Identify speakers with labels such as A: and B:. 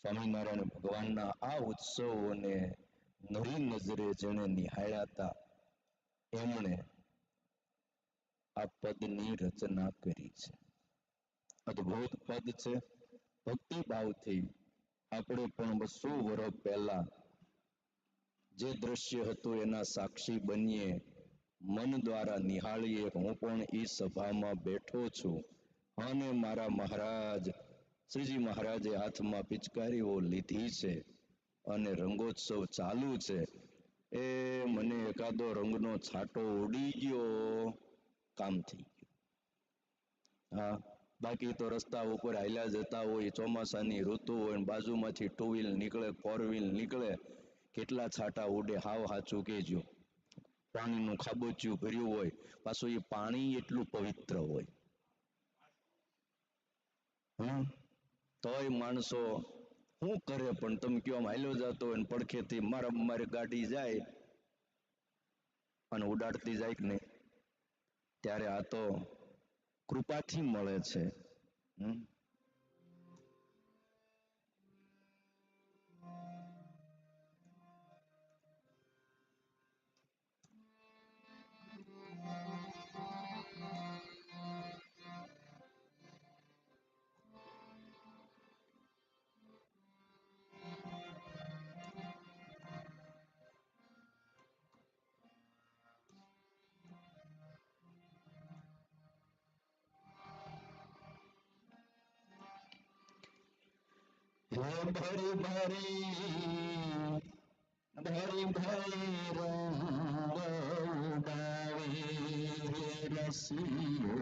A: સ્વામિનારાયણ ભગવાનના આ ઉત્સવોને નરી નજરે જેણે નિહાળ્યા હતા એમણે આ પદની રચના કરી છે. અદભુત પદ છે. ભક્તિભાવથી આપણે પણ બસો વર્ષ પહેલા જે દ્રશ્ય હતું એના સાક્ષી બનીએ, મન દ્વારા નિહાળીએ હું પણ એ સભામાં બેઠો છું. અને મારા મહારાજ શ્રીજી મહારાજે હાથમાં પિચકારીઓ લીધી છે અને રંગોત્સવ ચાલુ છે. એ મને એકાદો રંગનો છાંટો ઉડી ગયો. કામ થઈ ગયું. હા, બાકી તો રસ્તા ઉપર હાલ્યા જતા હોય, ચોમાસાની ઋતુ હોય બાજુમાંથી ટુ વ્હીલ નીકળે ફોર વ્હીલ નીકળે, કેટલા છાંટા ઉડે, હાવ હાચું કેજો પાણીનું ખાબોચિયું ભર્યું હોય, પાછું એ પાણી એટલું પવિત્ર હોય. હમ? તોય માણસો શું કરે પણ તમે કયો આમ હાલ્યો જતો હોય પડખેથી મારા મારે ગાડી જાય અને ઉડાડતી જાય કે નહીં? ત્યારે આ તો કૃપાથી મળે છે. હમ? ओम हरि भरे भरि भरे रसियो